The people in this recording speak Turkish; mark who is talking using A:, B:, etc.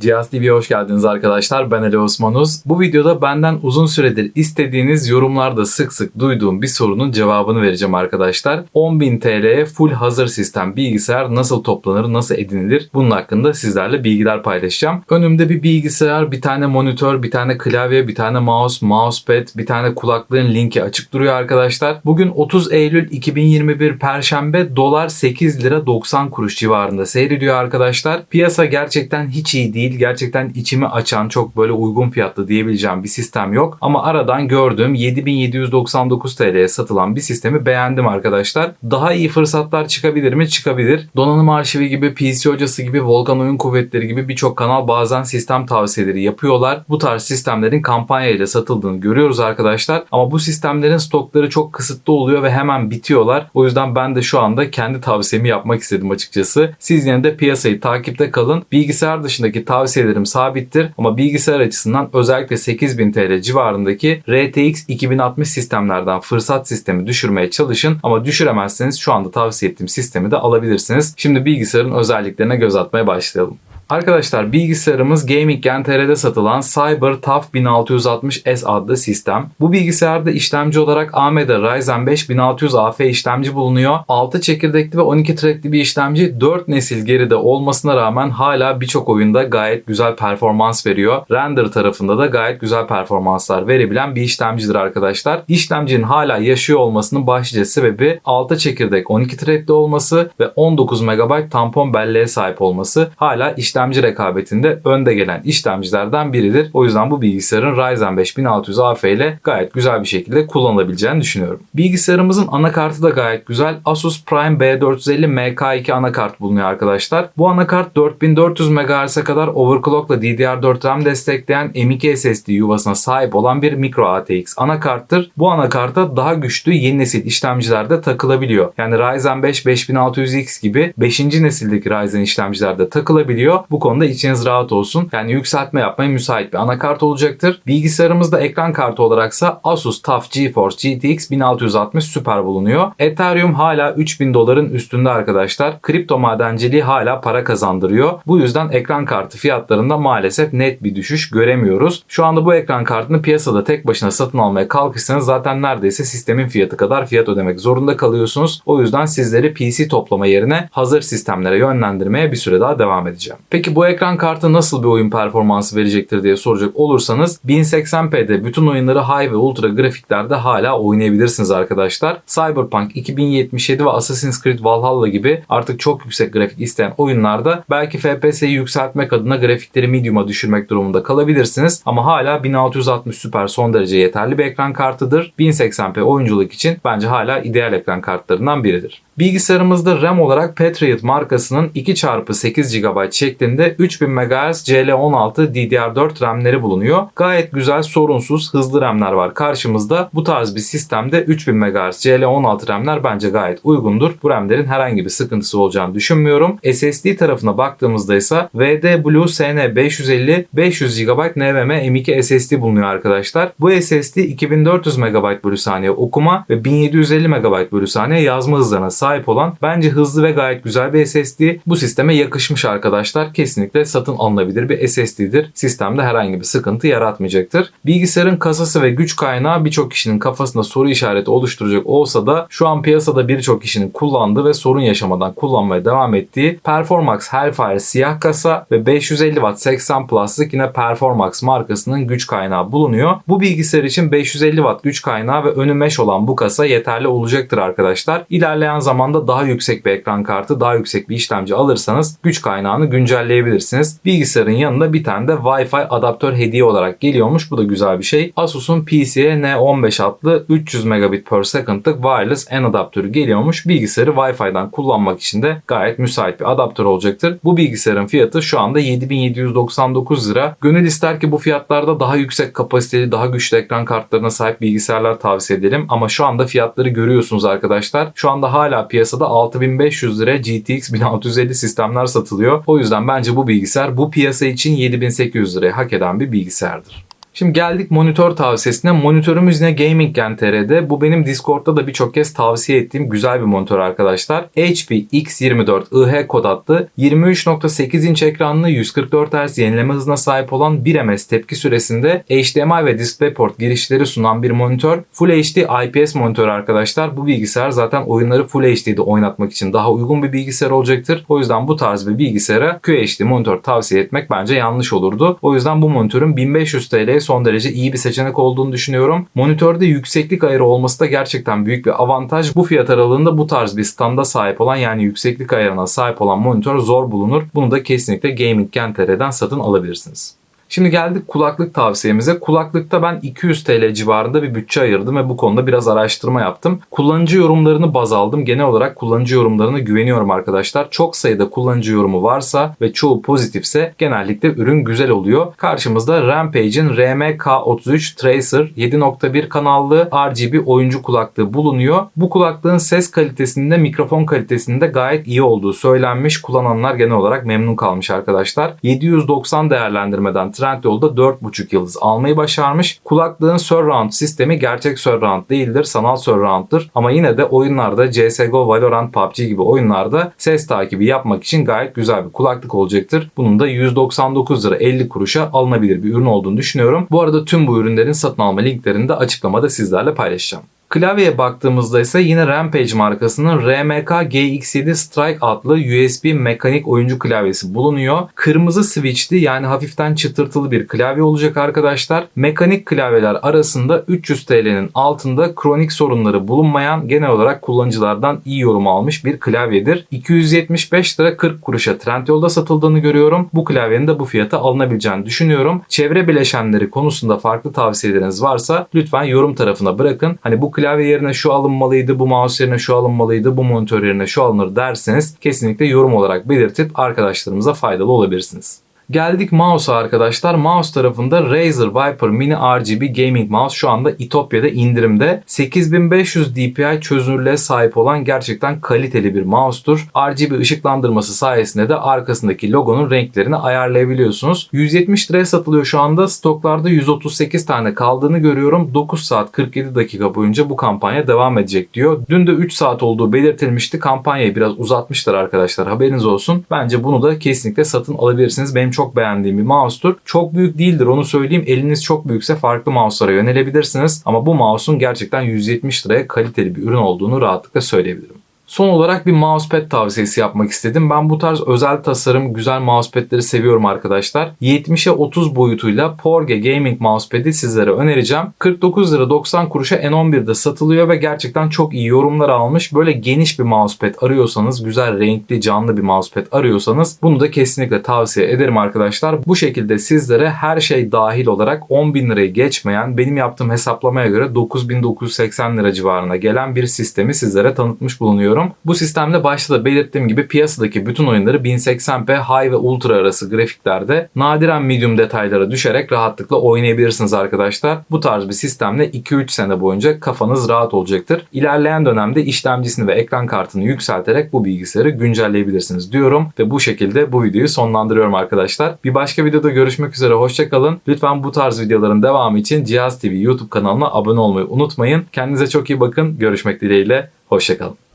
A: Cihaz TV'ye hoş geldiniz arkadaşlar. Ben Ali Osmanuz. Bu videoda benden uzun süredir istediğiniz yorumlarda sık sık duyduğum bir sorunun cevabını vereceğim arkadaşlar. 10.000 TL'ye full hazır sistem bilgisayar nasıl toplanır, nasıl edinilir? Bunun hakkında sizlerle bilgiler paylaşacağım. Önümde bir bilgisayar, bir tane monitör, bir tane klavye, bir tane mouse, mousepad, bir tane kulaklığın linki açık duruyor arkadaşlar. Bugün 30 Eylül 2021 Perşembe dolar 8 lira 90 kuruş civarında seyrediyor arkadaşlar. Piyasa gerçekten hiç iyi değil. Gerçekten içimi açan çok böyle uygun fiyatlı diyebileceğim bir sistem yok. Ama aradan gördüğüm 7799 TL'ye satılan bir sistemi beğendim arkadaşlar. Daha iyi fırsatlar çıkabilir mi? Çıkabilir. Donanım arşivi gibi, PC hocası gibi, Volkan Oyun Kuvvetleri gibi birçok kanal bazen sistem tavsiyeleri yapıyorlar. Bu tarz sistemlerin kampanya ile satıldığını görüyoruz arkadaşlar. Ama bu sistemlerin stokları çok kısıtlı oluyor ve hemen bitiyorlar. O yüzden ben de şu anda kendi tavsiyemi yapmak istedim açıkçası. Siz yine de piyasayı takipte kalın. Bilgisayar dışındaki tavsiyelerim sabittir ama bilgisayar açısından özellikle 8000 TL civarındaki RTX 2060 sistemlerden fırsat sistemi düşürmeye çalışın ama düşüremezseniz şu anda tavsiye ettiğim sistemi de alabilirsiniz. Şimdi bilgisayarın özelliklerine göz atmaya başlayalım. Arkadaşlar bilgisayarımız Gaming Gen TR'de satılan Cyber TUF 1660S adlı sistem. Bu bilgisayarda işlemci olarak AMD Ryzen 5 1600 AF işlemci bulunuyor. 6 çekirdekli ve 12 threadli bir işlemci 4 nesil geride olmasına rağmen hala birçok oyunda gayet güzel performans veriyor. Render tarafında da gayet güzel performanslar verebilen bir işlemcidir arkadaşlar. İşlemcinin hala yaşıyor olmasının başlıca sebebi 6 çekirdek 12 threadli olması ve 19 MB tampon belleğe sahip olması. Hala işlemci rekabetinde önde gelen işlemcilerden biridir. O yüzden bu bilgisayarın Ryzen 5 1600 AF ile gayet güzel bir şekilde kullanılabileceğini düşünüyorum. Bilgisayarımızın anakartı da gayet güzel. Asus Prime B450 MK2 anakart bulunuyor arkadaşlar. Bu anakart 4400 MHz'e kadar overclockla DDR4 RAM destekleyen M.2 SSD yuvasına sahip olan bir micro ATX anakarttır. Bu anakarta daha güçlü yeni nesil işlemcilerde takılabiliyor. Yani Ryzen 5 5600X gibi 5. nesildeki Ryzen işlemcilerde takılabiliyor. Bu konuda içiniz rahat olsun. Yani yükseltme yapmaya müsait bir anakart olacaktır. Bilgisayarımızda ekran kartı olaraksa Asus TUF GeForce GTX 1660 Super bulunuyor. Ethereum hala 3000 doların üstünde arkadaşlar. Kripto madenciliği hala para kazandırıyor. Bu yüzden ekran kartı fiyatlarında maalesef net bir düşüş göremiyoruz. Şu anda bu ekran kartını piyasada tek başına satın almaya kalkışsanız zaten neredeyse sistemin fiyatı kadar fiyat ödemek zorunda kalıyorsunuz. O yüzden sizleri PC toplama yerine hazır sistemlere yönlendirmeye bir süre daha devam edeceğim. Peki bu ekran kartı nasıl bir oyun performansı verecektir diye soracak olursanız 1080p'de bütün oyunları high ve ultra grafiklerde hala oynayabilirsiniz arkadaşlar. Cyberpunk 2077 ve Assassin's Creed Valhalla gibi artık çok yüksek grafik isteyen oyunlarda belki FPS'yi yükseltmek adına grafikleri medium'a düşürmek durumunda kalabilirsiniz. Ama hala 1660 Super son derece yeterli bir ekran kartıdır. 1080p oyunculuk için bence hala ideal ekran kartlarından biridir. Bilgisayarımızda RAM olarak Patriot markasının 2x8 GB şeklinde 3000 MHz CL16 DDR4 RAM'leri bulunuyor. Gayet güzel, sorunsuz, hızlı RAM'ler var karşımızda. Bu tarz bir sistemde 3000 MHz CL16 RAM'ler bence gayet uygundur. Bu RAM'lerin herhangi bir sıkıntısı olacağını düşünmüyorum. SSD tarafına baktığımızda ise VD Blue SN 550 500 GB NVMe M2 SSD bulunuyor arkadaşlar. Bu SSD 2400 MB bölü saniye okuma ve 1750 MB bölü saniye yazma hızlarına sahip olan bence hızlı ve gayet güzel bir SSD. Bu sisteme yakışmış arkadaşlar. Kesinlikle satın alınabilir bir SSD'dir. Sistemde herhangi bir sıkıntı yaratmayacaktır. Bilgisayarın kasası ve güç kaynağı birçok kişinin kafasında soru işareti oluşturacak olsa da şu an piyasada birçok kişinin kullandığı ve sorun yaşamadan kullanmaya devam ettiği Performax Hellfire siyah kasa ve 550 Watt 80 Plus'lık yine Performax markasının güç kaynağı bulunuyor. Bu bilgisayar için 550 Watt güç kaynağı ve önü mesh olan bu kasa yeterli olacaktır arkadaşlar. İlerleyen zamanda daha yüksek bir ekran kartı, daha yüksek bir işlemci alırsanız güç kaynağını güncelleyebilirsiniz. Bilgisayarın yanında bir tane de Wi-Fi adaptör hediye olarak geliyormuş. Bu da güzel bir şey. Asus'un PC'ye N15 adlı 300 megabit per second'lık wireless N adaptörü geliyormuş. Bilgisayarı Wi-Fi'den kullanmak için de gayet müsait bir adaptör olacaktır. Bu bilgisayarın fiyatı şu anda 7799 lira. Gönül ister ki bu fiyatlarda daha yüksek kapasiteli, daha güçlü ekran kartlarına sahip bilgisayarlar tavsiye edelim. Ama şu anda fiyatları görüyorsunuz arkadaşlar. Şu anda hala piyasada 6500 lira GTX 1650 sistemler satılıyor. O yüzden bence bu bilgisayar bu piyasa için 7800 liraya hak eden bir bilgisayardır. Şimdi geldik monitör tavsiyesine. Monitörümüz yine Gaming Gen. Bu benim Discord'da da birçok kez tavsiye ettiğim güzel bir monitör arkadaşlar. HP X24 IH kod adlı 23.8 inç ekranlı 144 Hz yenileme hızına sahip olan 1 ms tepki süresinde HDMI ve DisplayPort girişleri sunan bir monitör. Full HD IPS monitör arkadaşlar. Bu bilgisayar zaten oyunları Full HD'de oynatmak için daha uygun bir bilgisayar olacaktır. O yüzden bu tarz bir bilgisayara QHD monitör tavsiye etmek bence yanlış olurdu. O yüzden bu monitörün 1500 TL son derece iyi bir seçenek olduğunu düşünüyorum. Monitörde yükseklik ayarı olması da gerçekten büyük bir avantaj. Bu fiyat aralığında bu tarz bir standa sahip olan yani yükseklik ayarına sahip olan monitör zor bulunur. Bunu da kesinlikle Gaming Gen TR'den satın alabilirsiniz. Şimdi geldik kulaklık tavsiyemize. Kulaklıkta ben 200 TL civarında bir bütçe ayırdım ve bu konuda biraz araştırma yaptım. Kullanıcı yorumlarını baz aldım. Genel olarak kullanıcı yorumlarına güveniyorum arkadaşlar. Çok sayıda kullanıcı yorumu varsa ve çoğu pozitifse genellikle ürün güzel oluyor. Karşımızda Rampage'in RMK33 Tracer 7.1 kanallı RGB oyuncu kulaklığı bulunuyor. Bu kulaklığın ses kalitesinde, mikrofon kalitesinde gayet iyi olduğu söylenmiş. Kullananlar genel olarak memnun kalmış arkadaşlar. 790 değerlendirmeden Trendyol'da 4.5 yıldız almayı başarmış. Kulaklığın surround sistemi gerçek surround değildir, sanal surround'dır. Ama yine de oyunlarda CSGO, Valorant, PUBG gibi oyunlarda ses takibi yapmak için gayet güzel bir kulaklık olacaktır. Bunun da 199 lira 50 kuruşa alınabilir bir ürün olduğunu düşünüyorum. Bu arada tüm bu ürünlerin satın alma linklerini de açıklamada sizlerle paylaşacağım. Klavyeye baktığımızda ise yine Rampage markasının RMK GX7 Strike adlı USB mekanik oyuncu klavyesi bulunuyor. Kırmızı switchli yani hafiften çıtırtılı bir klavye olacak arkadaşlar. Mekanik klavyeler arasında 300 TL'nin altında kronik sorunları bulunmayan genel olarak kullanıcılardan iyi yorum almış bir klavyedir. 275 lira 40 kuruşa Trendyol'da satıldığını görüyorum. Bu klavyenin de bu fiyata alınabileceğini düşünüyorum. Çevre bileşenleri konusunda farklı tavsiyeleriniz varsa lütfen yorum tarafına bırakın. Hani bu klavye yerine şu alınmalıydı, bu mouse yerine şu alınmalıydı, bu monitör yerine şu alınır derseniz kesinlikle yorum olarak belirtip arkadaşlarımıza faydalı olabilirsiniz. Geldik mouse'a arkadaşlar. Mouse tarafında Razer Viper Mini RGB Gaming Mouse şu anda İtopya'da indirimde. 8500 dpi çözünürlüğe sahip olan gerçekten kaliteli bir mouse'tur. RGB ışıklandırması sayesinde de arkasındaki logonun renklerini ayarlayabiliyorsunuz. 170 liraya satılıyor şu anda. Stoklarda 138 tane kaldığını görüyorum. 9 saat 47 dakika boyunca bu kampanya devam edecek diyor. Dün de 3 saat olduğu belirtilmişti. Kampanyayı biraz uzatmışlar arkadaşlar. Haberiniz olsun. Bence bunu da kesinlikle satın alabilirsiniz. Benim çok beğendiğim bir mouse'tur. Çok büyük değildir onu söyleyeyim. Eliniz çok büyükse farklı mouse'lara yönelebilirsiniz. Ama bu mouse'un gerçekten 170 liraya kaliteli bir ürün olduğunu rahatlıkla söyleyebilirim. Son olarak bir mousepad tavsiyesi yapmak istedim. Ben bu tarz özel tasarım, güzel mousepad'leri seviyorum arkadaşlar. 70'e 30 boyutuyla Porge Gaming Mousepad'i sizlere önereceğim. 49 lira 90 kuruşa N11'de satılıyor ve gerçekten çok iyi yorumlar almış. Böyle geniş bir mousepad arıyorsanız, güzel renkli, canlı bir mousepad arıyorsanız bunu da kesinlikle tavsiye ederim arkadaşlar. Bu şekilde sizlere her şey dahil olarak 10.000 lirayı geçmeyen, benim yaptığım hesaplamaya göre 9980 lira civarına gelen bir sistemi sizlere tanıtmış bulunuyorum düşünüyorum. Bu sistemde başta da belirttiğim gibi piyasadaki bütün oyunları 1080p high ve ultra arası grafiklerde nadiren medium detaylara düşerek rahatlıkla oynayabilirsiniz arkadaşlar. Bu tarz bir sistemle 2-3 sene boyunca kafanız rahat olacaktır. İlerleyen dönemde işlemcisini ve ekran kartını yükselterek bu bilgisayarı güncelleyebilirsiniz diyorum ve bu şekilde bu videoyu sonlandırıyorum arkadaşlar. Bir başka videoda görüşmek üzere hoşçakalın. Lütfen bu tarz videoların devamı için Cihaz TV YouTube kanalına abone olmayı unutmayın. Kendinize çok iyi bakın. Görüşmek dileğiyle. Hoşçakalın.